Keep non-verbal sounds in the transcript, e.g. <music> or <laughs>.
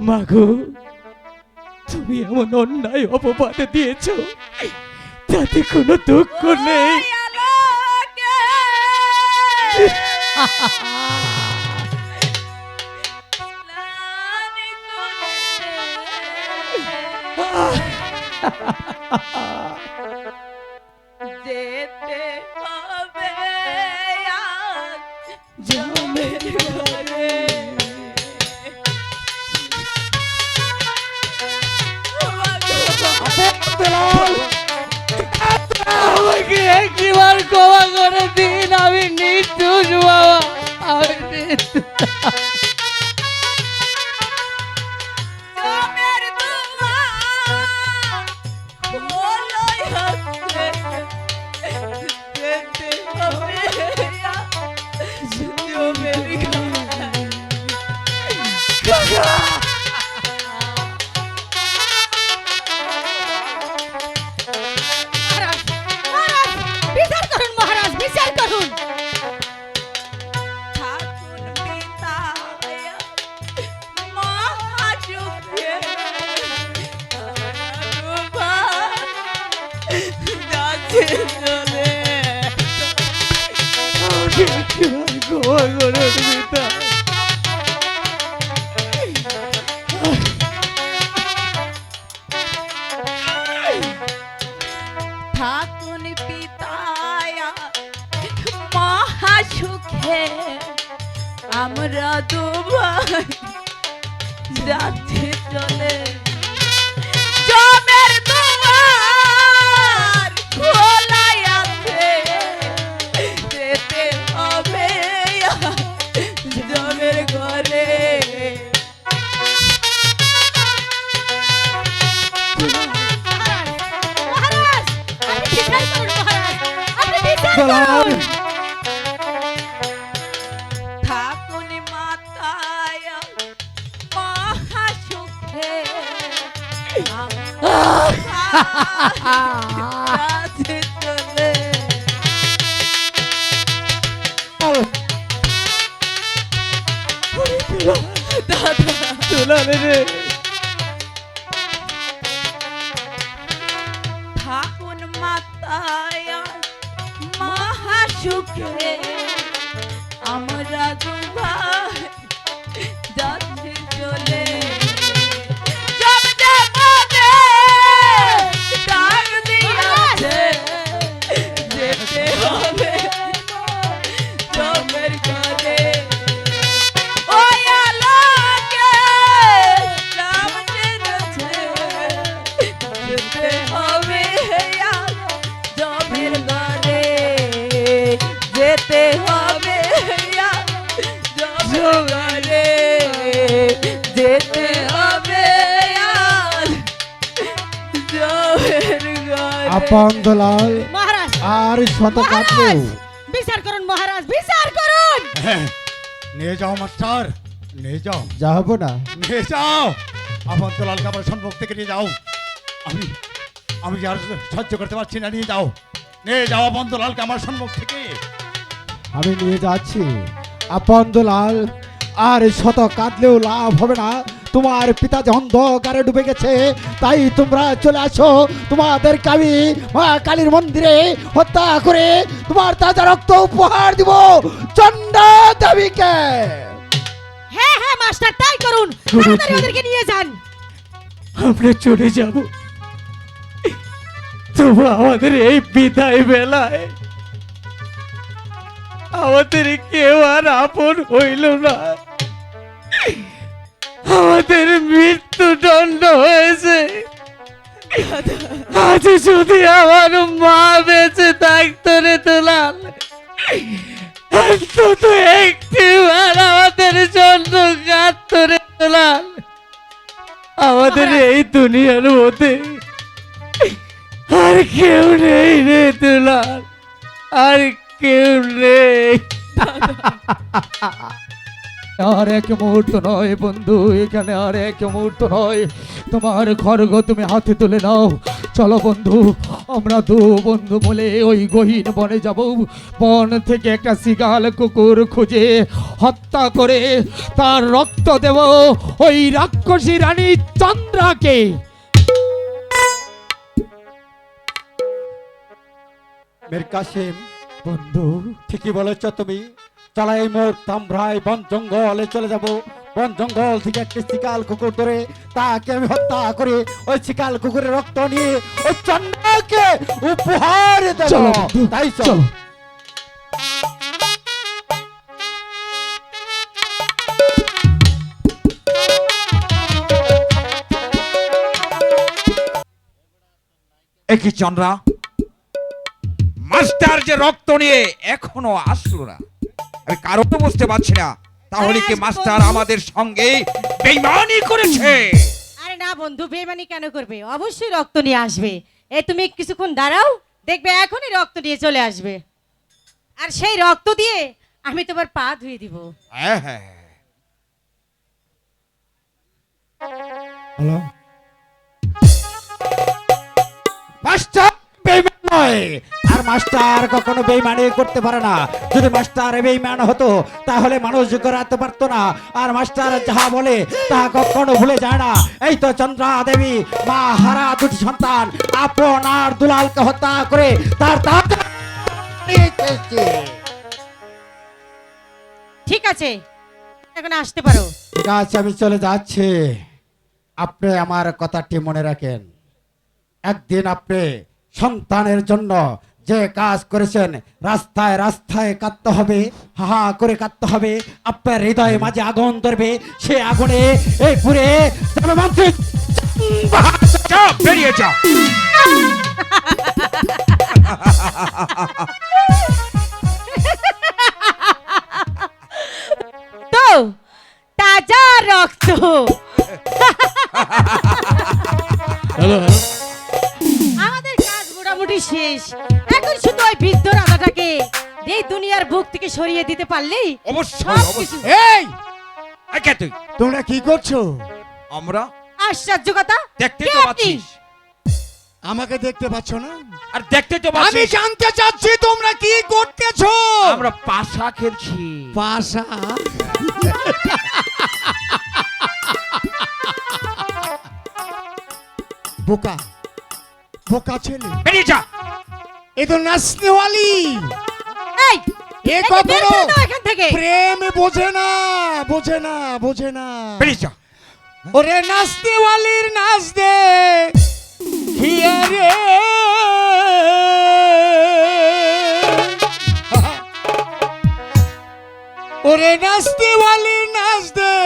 মাগো তুমি এমন অন্যায় অপবাদ দিয়েছ তাতে কোনো দুঃখ নেই। আলোকে স্নান করে। <laughs> আমাকে একবার ক্ষমা করে দিন আমি নির্দোষ বাবা আমি নির্দোষ। আমরা দুভাই যাচ্ছে চলে জমের দুয়ার খোলাই আছে যেতে হবে জমের ঘরে। মহারাজ <laughs> ঠাকুর মাতায় মহাসুখে যেতে হবে আপন দলাল মহারাজ আর শত কাটলেও বিচার করুন মহারাজ বিচার করুন। নিয়ে যাও মাস্টার নিয়ে যাও। যা হব না। নিয়ে যাও। আপন তোলালকে আমার সম্মুখ থেকে নিয়ে যাও। আমি আমি আর সহ্য করতে পারছি না নিয়ে যাও। নিয়ে যাও আপন তোলালকে আমার সম্মুখ থেকে। আমি নিয়ে যাচ্ছি। আপন দলাল আর শত কাঁদলেও লাভ হবে না। তোমার পিতা যে অন্ধকারে ডুবে গেছে তাই তোমরা চলে আসো। তোমাদের কাবি মা কালীর মন্দিরে হত্যা করে তোমার তাজা রক্ত উপহার দিব। চন্ডা দেবীকে। হ্যাঁ হ্যাঁ মাস্টার তাই করুন। তাড়াতাড়ি ওদেরকে নিয়ে যান। আমরা চলে যাব। তবু আমাদের এই বিদায় বেলায় আমাদের কেউ আর আপন হইল না। আমাদের মৃত্যুদণ্ড হয়েছে। আজ যদি আমার মা বেঁচে থাকতো রে তোলাল অন্তত একটি আমাদের জন্য কাঁদতো রে তোলাল আমাদের এই দুনিয়ার মধ্যে আর কেউ নেই রে তোলাল আর কেউ নেই। <laughs> আর এক মুহূর্ত নয় বন্ধু, এখানে আর এক মুহূর্ত নয়। তোমার খড়গ তুমি হাতে তুলে নাও। চলো বন্ধু, আমরা দু বন্ধু বলে ওই গহীন বনে যাব। বন থেকে একটা শিগাল কুকুর খুঁজে হত্যা করে তার রক্ত দেব। ওই রাক্ষসী রানী চন্দ্রাকে। মের কাসিম, বন্ধু, ঠিকই বলেছ তুমি। চলো এই মুহূর্তে আমরা বন জঙ্গলে চলে যাব। বন জঙ্গল থেকে একটি শিকাল কুকুর ধরে তাকে আমি হত্যা করে ওই শিকাল কুকুরের রক্ত নিয়ে ওই চন্দ্রকে উপহার দেব। তাই চলো। একই চন্দ্রা? মাস্টার যে রক্ত নিয়ে এখনও আসলো না। আমি কারণ বুঝতে পারছি না। তাহলে কি মাস্টার আমাদের সঙ্গে বেইমানি করেছে? আরে না বন্ধু বেমানি কেন করবে? অবশ্যই রক্ত নিয়ে আসবে। এই তুমি কিছুক্ষণ দাঁড়াও দেখবে এখনই রক্ত নিয়ে চলে আসবে। আর সেই রক্ত দিয়ে আমি তোমার পা ধুয়ে দিব। হ্যাঁ হ্যাঁ। হ্যালো? মাস্টার বেইমান নয়। মাস্টার কখনো বেইমানি করতে পারে না। যদি মাস্টার বেইমান হতো তাহলে মানুষ করাতে পারতো না। আর মাস্টার যাহা বলে তা কখনো ভুলে যায় না। এই তো চন্দ্রা দেবী মা হারা দুটি সন্তান আপন আর দুলালকে হত্যা করে তার তার ঠিক আছে এখন আসতে পারো। ঠিক আছে আমি চলে যাচ্ছি। আপনি আমার কথাটি মনে রাখেন। একদিন আপনি সন্তানের জন্য যে কাজ করেছেন রাস্তায় রাস্তায় কাঁদতে হবে হা হা করে কাঁদতে হবে আপনার হৃদয়ে মাঝে আগুন ধরবে সে আগুনে এই পুরে যাবে বেরিয়ে যা তো তাজা রক্ত। আমাদের কাজ মোটামুটি শেষ। শুধু ওই বৃদ্ধ রাজাটাকে এই দুনিয়ার বুক থেকে সরিয়ে দিতে পারলেই অবশ্যই অবশ্যই। এই! এই তুই? তোমরা কি করছ? আমরা? আশ্চর্য কথা। দেখতে তো পাচ্ছিস। আমাকে দেখতে পাচ্ছ না? আর দেখতে তো আমি জানতে চাচ্ছি তোমরা কি করতেছো? আমরা পাশা খেলছি। পাশা? বোকা। বোকা ছেলে। বেরিয়ে যা। এ তো নাচনেওয়ালি। এই এ কখনো এখান থেকে। প্রেম বোঝে না বোঝে না বোঝে না। বেরিয়ে যা ওরে নাচনেওয়ালির নাচ দে। হিয়া রে। ওরে নাচনেওয়ালির নাচ দে।